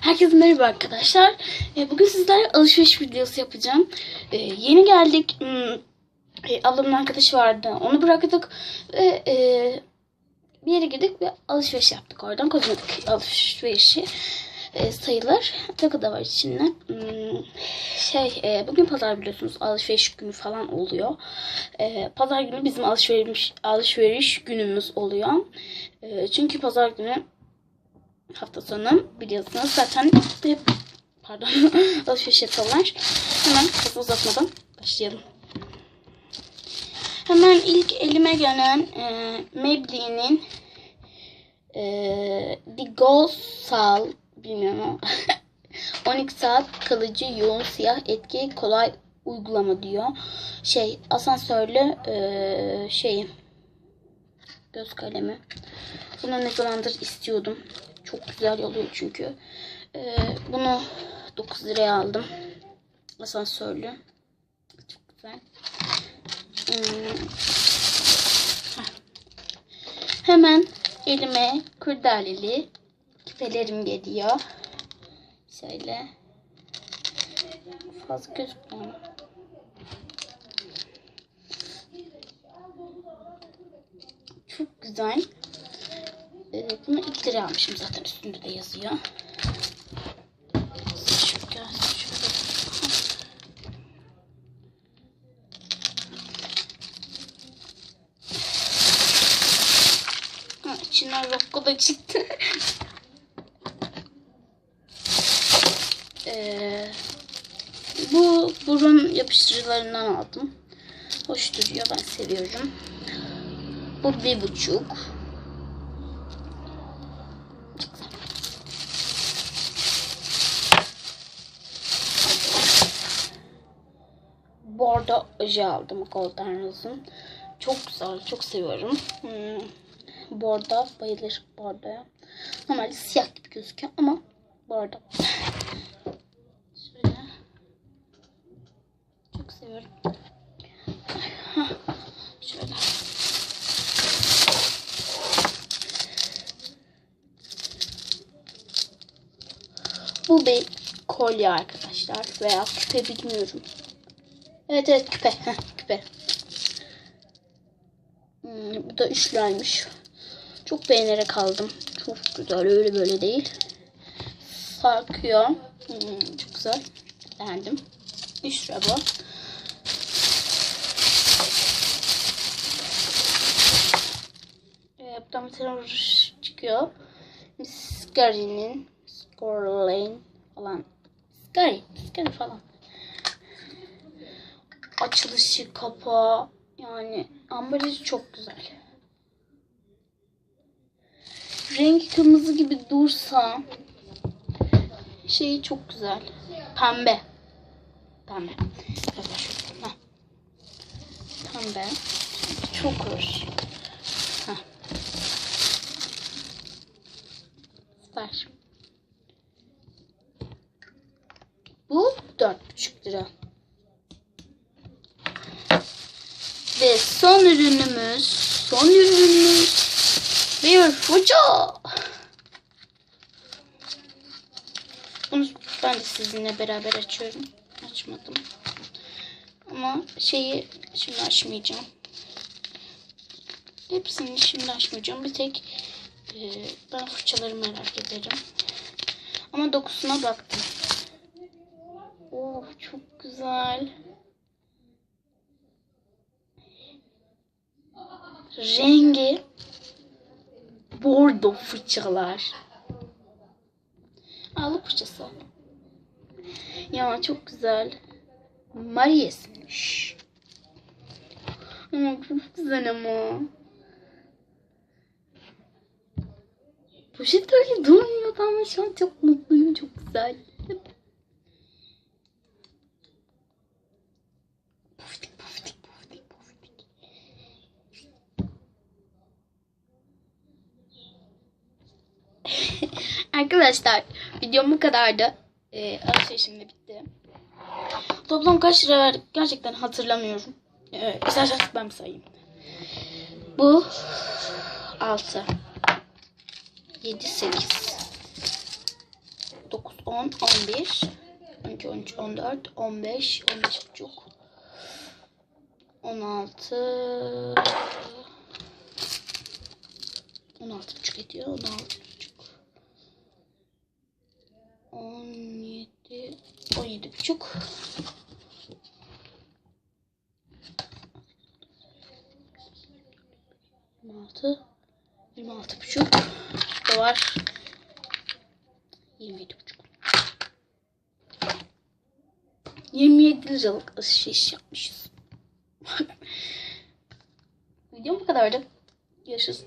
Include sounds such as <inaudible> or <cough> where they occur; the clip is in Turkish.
Herkese merhaba arkadaşlar. Ee, Bugün sizlerle alışveriş videosu yapacağım. Ee, Yeni geldik. Hmm, e, Ablamın arkadaşı vardı. Onu bıraktık ve e, bir yere girdik ve alışveriş yaptık oradan. Kozmetik alışverişi e, sayılır. Takı da var içinde. Hmm, Şey, bugün pazar biliyorsunuz alışveriş günü falan oluyor. Pazar günü bizim alışveriş alışveriş günümüz oluyor. Çünkü pazar günü hafta sonu biliyorsunuz zaten hep pardon <laughs> alışveriş yapıyorlar. Hemen fazla uzatmadan başlayalım. Hemen ilk elime gelen e, Maybelline'in e, The Gold Sal bilmiyorum ama <laughs> 12 saat kalıcı yoğun siyah etki kolay uygulama diyor. Şey asansörlü e, şey göz kalemi. Bunu ne zamandır istiyordum. Çok güzel oluyor çünkü. Ee, bunu 9 liraya aldım. Asansörlü. Çok güzel. Hmm. Hemen elime kurdaleli küpelerim geliyor. Şöyle. Fazla gözükmüyor. Çok güzel. Bunu 2 lira almışım zaten üstünde de yazıyor. Şu göz, şöyle. Ha, Rocco da çıktı. <laughs> Ee, bu burun yapıştırıcılarından aldım. Hoş duruyor. Ben seviyorum. Bu bir buçuk. Bordo oje aldım Golden Rose'un. Çok güzel, çok seviyorum. Hmm. Bordo, bayılır bordoya. Normalde siyah gibi gözüküyor ama bordo. Şöyle. Çok seviyorum. Şöyle. Bu bir kolye arkadaşlar veya küpe bilmiyorum. Evet evet küpe. Heh, küpe. Hmm, bu da 3 liraymış. Çok beğenerek aldım. Çok güzel öyle böyle değil. Sarkıyor. Hmm, çok güzel. Beğendim. 3 lira bu. Ee, buradan çıkıyor. Miscari'nin Scorlane falan. Miscari. Miscari falan açılışı, kapağı yani ambalajı çok güzel. Rengi kırmızı gibi dursa şeyi çok güzel. Pembe. Pembe. Pembe. Çok hoş. Heh. Süper. Bu 4,5 lira. Ve son ürünümüz, son ürünümüz bir fırça. Bunu ben de sizinle beraber açıyorum. Açmadım. Ama şeyi şimdi açmayacağım. Hepsini şimdi açmayacağım. Bir tek e, ben fırçaları merak ederim. Ama dokusuna baktım. Of çok güzel. Rengi bordo fırçalar. Alı fırçası. Ya çok güzel. Maries. Ama çok güzel ama. Poşet öyle durmuyordu ama şu an çok mutluyum. Çok güzel. <laughs> Arkadaşlar videom bu kadardı. Ee, alışverişim de bitti. Toplam kaç lira verdik gerçekten hatırlamıyorum. Ee, isterseniz ben sayayım. Bu 6 7 8 9 10, 11, 12, 13, 14, 15, 15 buçuk, 16, 16 buçuk ediyor. 16 buçuk. Altı, yirmi altı buçuk. Da var. Yirmi yedi buçuk. 27 liralık alışveriş yapmışız. <laughs> Videom bu kadardı. Görüşürüz.